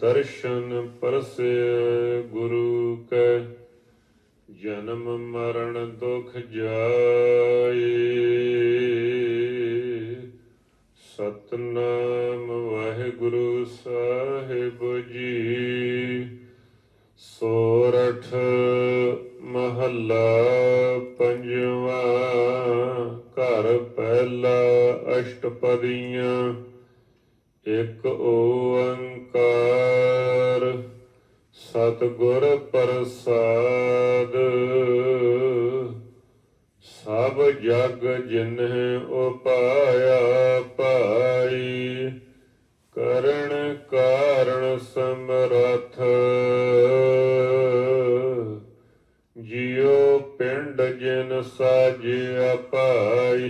ਦਰਸ਼ਨ ਪਰਸੇ ਗੁਰੂ ਕੈ, ਜਨਮ ਮਰਨ ਦੁਖ ਜਾਏ। ਸਤਨਾਮ ਵਾਹਿਗੁਰੂ ਸਾਹਿਬ ਜੀ, ਸੋਰਠ ਮਹੱਲਾ ਪੰਜਵਾ ਘਰ ਪਹਿਲਾ ਅਸ਼ਟਪਦੀਆਂ। ਇਕ ਓੰਕਾਰ ਸਤਿਗੁਰ ਪ੍ਰਸਾਦ, ਸਭ ਜਗ ਜਿਨਹਿ ਉਪਾਇਆ ਪਾਈ, ਕਰਨ ਕਾਰਣ ਸਮਰਥ। ਜਿਉ ਪਿੰਡ ਜਿਨ ਸਾਜਿਆ ਪਾਈ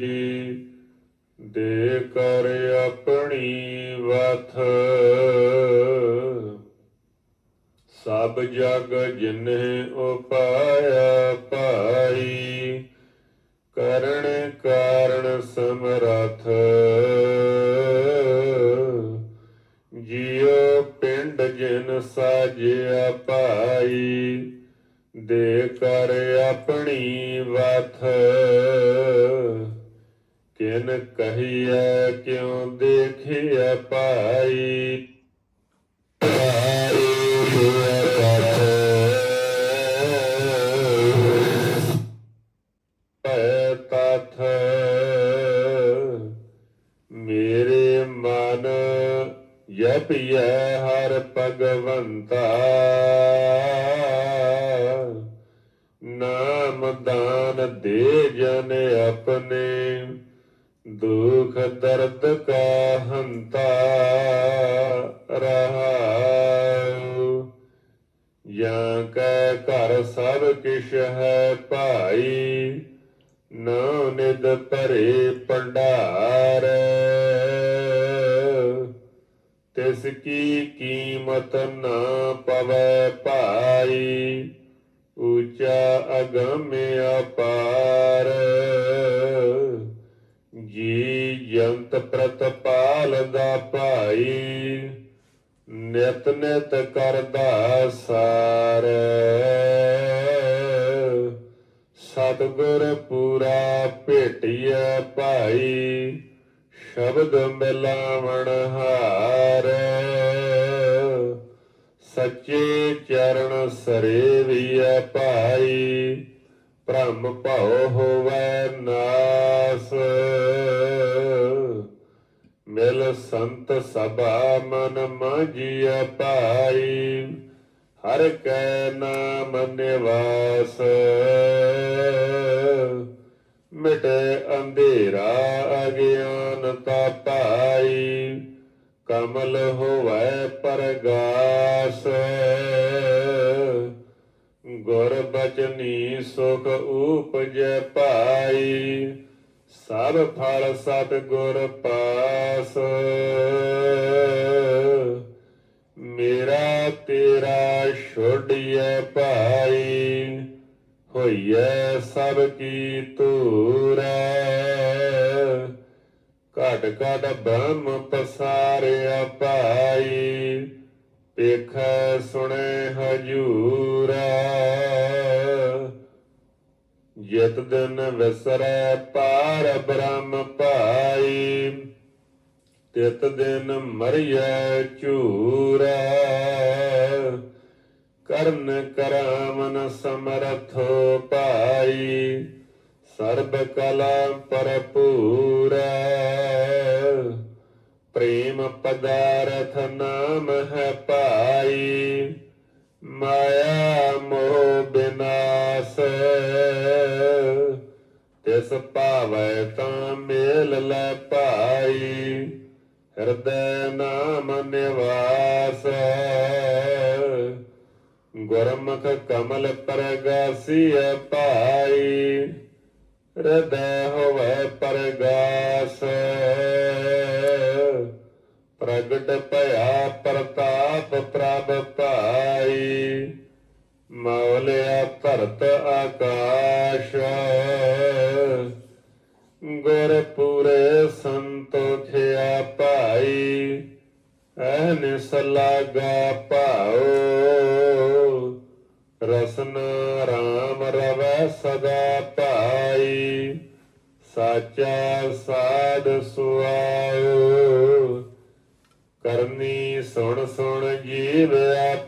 ਦੇ ਕਰ ਆਪਣੀ ਵਥ ਸਭ ਜਗ ਜਿਨਹਿ ਉਪਾਇਆ ਪਾਈ, ਕਰਨ ਕਾਰਣ ਸਮਰਥ। ਜਿਉ ਪਿੰਡ ਜਿਨ ਸਾਜਿਆ ਪਾਈ, ਦੇ ਕਰ ਆਪਣੀ ਵਥ। ਕਿਨ ਕਹੀਐ, ਕਿਉ ਦੇਖਿਆ ਪਾਈ ਭੈ ਤਥ ਮੇਰੇ ਮਨ ਜਪਿਐ ਹਰ ਭਗਵੰਤਾ। ਨਾਮ ਦਾਨ ਦੇ ਜਨ ਆਪਣੇ। ਦੁਖ ਦਰਦ ਕਾ ਹੰਤਾ ਰਹਾਉ ਜਾਂ ਕੈ ਘਰ ਸਭ ਕਿਛ ਹੈ ਭਾਈ, ਨਾ ਨਿਦ ਭਰੇ ਭੰਡਾਰ। ਤਿਸ ਕੀ ਕੀਮਤ ਨਾ ਪਵੈ ਭਾਈ, ਉੱਚਾ ਅਗਮ ਅਪਾਰ ਜੀ ਜੰਤ ਪ੍ਰਤਪਾਲ ਦਾ ਭਾਈ, ਨਿਤ ਨਿਤ ਕਰਦਾ ਸਾਰ। ਸਤਗੁਰ ਪੂਰਾ ਭੇਟਿਐ ਭਾਈ, ਸ਼ਬਦ ਮਿਲਾਵਣ ਹਾਰ। ਸੱਚੇ ਚਰਨ ਸਰੇਵੀਐ ਭਾਈ ਭ੍ਰਮ ਭਉ ਹੋਵੈ ਨਾਸ। ਮਿਲ ਸੰਤ ਸਭਾ ਮਨ ਮਾਝੀਐ ਭਾਈ, ਹਰ ਕੈ ਨਾਮ ਨਿਵਾਸ। ਮਿਟੇ ਅੰਧੇਰਾ ਅਗਿਆਨਤਾ ਪਾਈ ਕਮਲ ਹੋਵੇ ਪਰਗਾਸ। ਗੁਰ ਬਚਨੀ ਸੁਖ ਊਪਜੈ ਪਾਈ। ਸਭ ਫਲ ਸਤ ਗੁਰ ਪਾਸ। ਮੇਰਾ ਤੇਰਾ ਛੋੜਿਐ ਭਾਈ। ਹੋਈਐ ਸਭ ਕੀ ਤੂਰੈ ਘਟ ਘਟ ਬ੍ਰਹਮ ਪਸਾਰਿਆ ਭਾਈ। ਪੇਖੈ ਸੁਣੇ ਹਜੂਰਾ। ਜਿਤ ਦਿਨ ਵਿਸਰੈ ਪਾਰ ਬ੍ਰਹਮ ਪਾਈ ਤਿਤ ਦਿਨ ਮਰਿਐ ਚੂਰਾ ਕਰਨ ਕਰਾਮਨ ਸਮਰਥੋ ਪਾਈ ਸਰਬ ਕਲਾ ਭਰਪੂਰਾ। ਪ੍ਰੇਮ ਪਦਾਰਥ ਨਾਮ ਹੈ ਭਾਈ ਮਾਇਆ ਮੋਹ ਬਿਨਾਸ਼। ਤਿਸ ਭਾਵੈ ਤਾਂ ਮੇਲ ਲੈ ਭਾਈ ਹਿਰਦੈ ਨਾਮ ਨਿਵਾਸ। ਗੁਰਮੁਖ ਕਮਲ ਪਰਗਾਸੀਐ ਭਾਈ ਹਿਰਦੈ ਹੋਵੈ ਪਰਗਾਸ। ਪ੍ਰਗਟ ਭਇਆ ਪ੍ਰਤਾਪ ਪ੍ਰਭ ਭਾਈ। ਮੌਲਿਆ ਧਰਤ ਆਕਾਸ਼। ਗੁਰ ਪੂਰੇ ਸੰਤੋਖਿਆ ਭਾਈ। ਐਨਿਸ ਲਾਗਾ ਭਾਉ। ਰਸਨ ਰਾਮ ਰਵੈ ਸਦਾ ਭਾਈ। ਸਾਚਾ ਸਾਧ ਸੁਆਉ। ਕਰਨੀ ਸੁਣ ਸੁਣ ਜੀਵ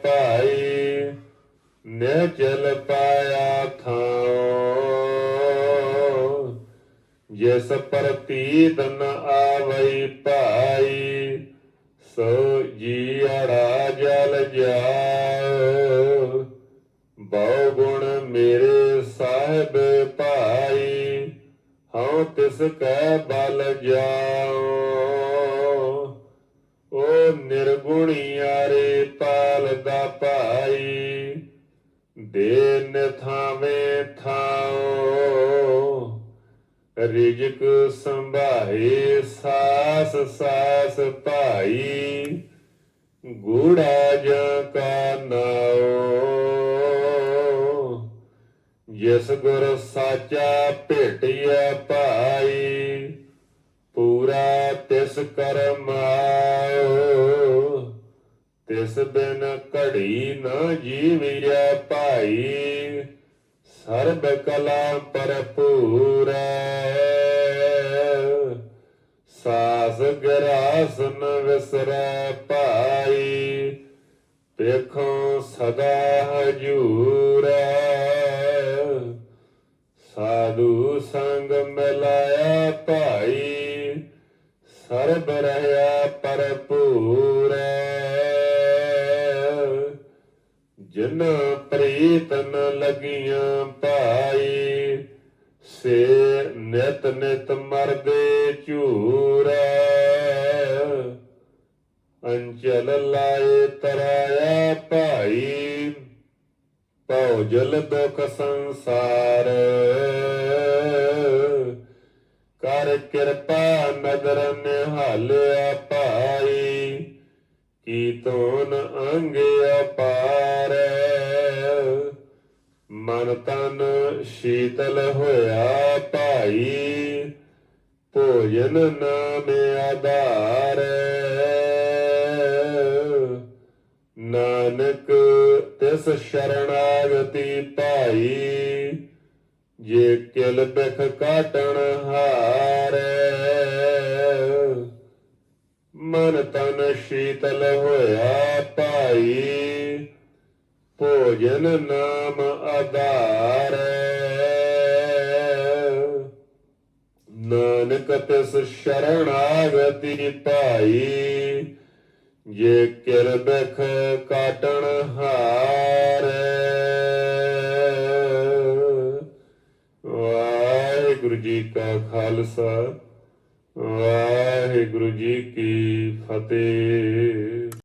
ਭਾਈ ਨਿਚਲ ਪਾਇਆ ਥਾਉ। ਜਿਸ ਪ੍ਰਤੀਤ ਨ ਆਵਈ ਭਾਈ, ਸੋ ਜੀੜਾ ਜਲ ਜਾਉ। ਬਹੁ ਗੁਣ ਮੇਰੇ ਸਾਹਿਬ ਭਾਈ, ਹਉ ਤਿਸ ਕੈ ਬਲ ਜਾਉ। ਓ ਨਿਰਗੁਣਿਆਰੇ ਪਾਲਦਾ ਭਾਈ। ਦੇ ਨਿਥਾਵੇਂ ਥਾਓ ਰਿਜਕ ਸੰਭਾਏ ਸਾਸ ਸਾਸ ਭਾਈ। ਗੂੜਾ ਜਾਂ ਕਾ ਨਾਉ। ਜਿਸ ਗੁਰ ਸਾਚਾ ਭੇਟਿਆ ਭਾਈ। ਪੂਰਾ ਤਿਸ ਕਰਮਾਉ ਤਿਸ ਬਿਨ ਘੜੀ ਨ ਜੀਵਿਆ ਭਾਈ, ਸਰਬ ਕਲਾ ਭਰਪੂਰੈ ਸਾਸ ਗਰਾਸ ਨ ਵਿਸਰੈ ਭਾਈ ਦੇਖੋ ਸਦਾ ਹਜੂਰੈ ਸਾਧੂ ਸੰਗ ਮਿਲਾਇਆ ਭਾਈ, ਸਰਬ ਰਹਾ ਪਰਪੂਰੈ ਜਿਨ ਪ੍ਰੀਤ ਲਗੀਆਂ ਭਾਈ, ਸੇ ਨਿਤ ਨਿਤ ਮਰਦੇ ਝੂਰੈ। ਅੰਚਲ ਲਾਏ ਤਰਾਇਆ ਭਾਈ, ਭਉਜਲ ਦੁਖ ਸੰਸਾਰ। ਕਰ ਕਿਰਪਾ ਨਦਰ ਨਿਹਾਲਿਆ ਭਾਈ, ਕੀ ਤੋਨ ਅੰਗ ਅਪਾਰ ਮਨ ਤਨ ਸ਼ੀਤਲ ਹੋਇਆ ਭਾਈ, ਭੋਜਨ ਨਾਮ ਆਧਾਰ। ਨਾਨਕ ਤਿਸ ਸ਼ਰਣਾਗਤੀ ਭਾਈ, ਜੇ ਕਿਲ ਬਿਖ ਕਾਟਣ ਹਾਰ। ਮਨ ਤਨ ਸ਼ੀਤਲ ਹੋਇਆ ਭਾਈ ਭੋਜਨ ਨਾਮ ਆਧਾਰ। ਨਾਨਕ ਤਿਸ ਸ਼ਰਣਾਗਤੀ ਭਾਈ, ਜੇ ਕਿਲ ਕਾਟਣ ਹਾਰੈ। ਵਾਹਿਗੁਰੂ ਜੀ ਕਾ ਖਾਲਸਾ, ਵਾਹਿਗੁਰੂ ਜੀ ਕੀ ਫਤਿਹ।